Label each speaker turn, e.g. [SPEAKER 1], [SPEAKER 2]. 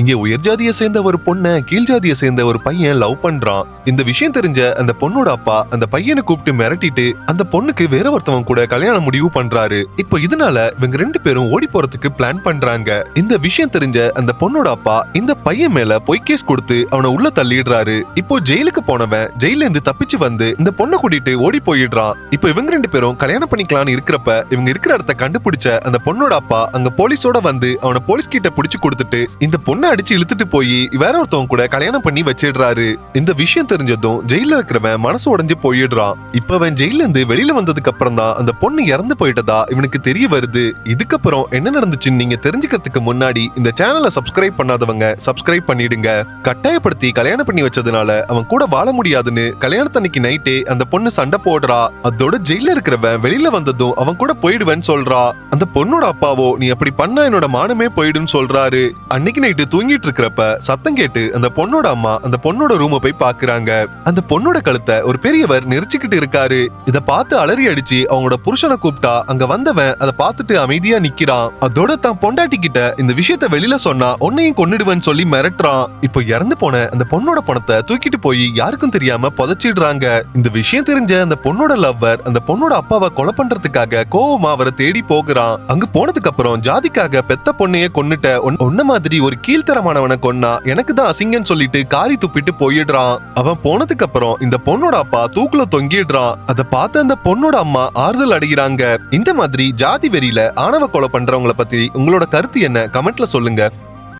[SPEAKER 1] இங்க உயர் ஜாதியை சேர்ந்த ஒரு பொண்ண கீழ் ஜாதியை சேர்ந்த ஒரு பையன் லவ் பண்றான். இந்த விஷயம் தெரிஞ்ச அந்த பொண்ணோட அப்பா அந்த பையனை கூப்பிட்டு மிரட்டிட்டு அந்த பொண்ணுக்கு வேற ஒருத்தவன் கூட கல்யாணம் முடிவு பண்றாரு. இப்போ இதனால இவங்க ரெண்டு பேரும் ஓடி போறதுக்கு பிளான் பண்றாங்க. இந்த விஷயம் தெரிஞ்ச அந்த பொண்ணோட அப்பா இந்த பையன் மேல பொய் கேஸ் கொடுத்து அவனை உள்ள தள்ளிடுறாரு. இப்போ ஜெயிலுக்கு போனவன் ஜெயில இருந்து தப்பிச்சு வந்து இந்த பொண்ணை கூட்டிட்டு ஓடி போயிடுறான். இப்போ இவங்க ரெண்டு பேரும் கல்யாணம் பண்ணிக்கலாம்னு இருக்கிறப்ப இவங்க இருக்கிற இடத்த கண்டுபிடிச்ச அந்த பொண்ணோட அப்பா அங்க போலீஸோட வந்து அவனை போலீஸ் கிட்ட புடிச்சு கொடுத்துட்டு இந்த பொண்ணை அடிச்சு இழுத்துட்டு போய் வேற ஒருத்தவங்க கூட கல்யாணம் பண்ணி வச்சிடுறாரு. இந்த விஷயம் தெரிஞ்சதும் ஜெயில இருக்கிறவன் மனசு உடைஞ்சு போயிடுறான். இப்ப அவன் ஜெயில இருந்து வெளியில வந்ததுக்கு அப்புறம் தான் அந்த பொண்ணு இறந்து போயிட்டதா இவனுக்கு தெரிய வருது. இதுக்கப்புறம் என்ன நடந்துச்சுன்னு நீங்க தெரிஞ்சுக்கிறதுக்கு முன்னாடி இந்த சேனலை சப்ஸ்கிரைப் பண்ணாதவங்க சப்ஸ்கிரைப் பண்ணிடுங்க. கட்டாயப்படுத்தி கல்யாணம் பண்ணி வச்சதுனால அவன் கூட வாழ முடியாதுன்னு கல்யாணத்தன்னைக்கு நைட்டே அந்த பொண்ணு சண்டை போடுறா. அதோட ஜெயில இருக்கிறவன் வெளியில வந்ததும் அவன் கூட போயிடுவேன்னு சொல்றா. அந்த பொண்ணோட அப்பாவோ நீ அப்படி பண்ணா என்னோட மானமே போயிடுன்னு சொல்றாரு. அன்னைக்கு நைட்டு தூங்கிட்டு இருக்கிறப்ப சத்தம் கேட்டு அந்த பொண்ணோட அம்மா அந்த பொண்ணோட ரூமை போய் பாக்குறாங்க. அந்த பொண்ணோட கழுத்தை ஒரு பெரியவர் நெரிச்சுக்கிட்டு இருக்காரு. இத பார்த்து அலறி அடிச்சு அவங்களோட புருஷனை கூப்பிட்டா அங்க வந்தவன் அதை பார்த்துட்டு அமைதியா நிக்கிறான். அதோட தான் பொண்டாட்டி கிட்ட இந்த விஷயத்த வெளியில சொன்னா உன்னையும் கொன்னுடுவேன்னு சொல்லி மிரட்டுறான். இப்போ இறந்து போன அந்த பொண்ணோட பணத்தை தூக்கிட்டு போய் யாருக்கும் தெரியாம புதைச்சிடுறாங்க. இந்த விஷயம் தெரிஞ்ச அந்த பொண்ணோட லவ்வர் அந்த பொண்ணோட அப்பாவை கொலை பண்றதுக்காக கோவமா அவரை தேடி போகிறான். அங்க போனதுக்கு அப்புறம் ஜாதிக்காக பெத்த பொண்ணைய கொன்னுட்ட ஒன்ன மாதிரி ஒரு கீழ் நடுத்தரமானவனை கொன்னா எனக்கு தான் அசிங்கன்னு சொல்லிட்டு காரி துப்பிட்டு போயிடுறான். அவன் போனதுக்கு அப்புறம் இந்த பொண்ணோட அப்பா தூக்குல தொங்கிடுறான். அதை பார்த்து அந்த பொண்ணோட அம்மா ஆறுதல் அடைகிறாங்க. இந்த மாதிரி ஜாதி வெறியில ஆணவ கொலை பண்றவங்கள பத்தி உங்களோட கருத்து என்ன? கமெண்ட்ல சொல்லுங்க.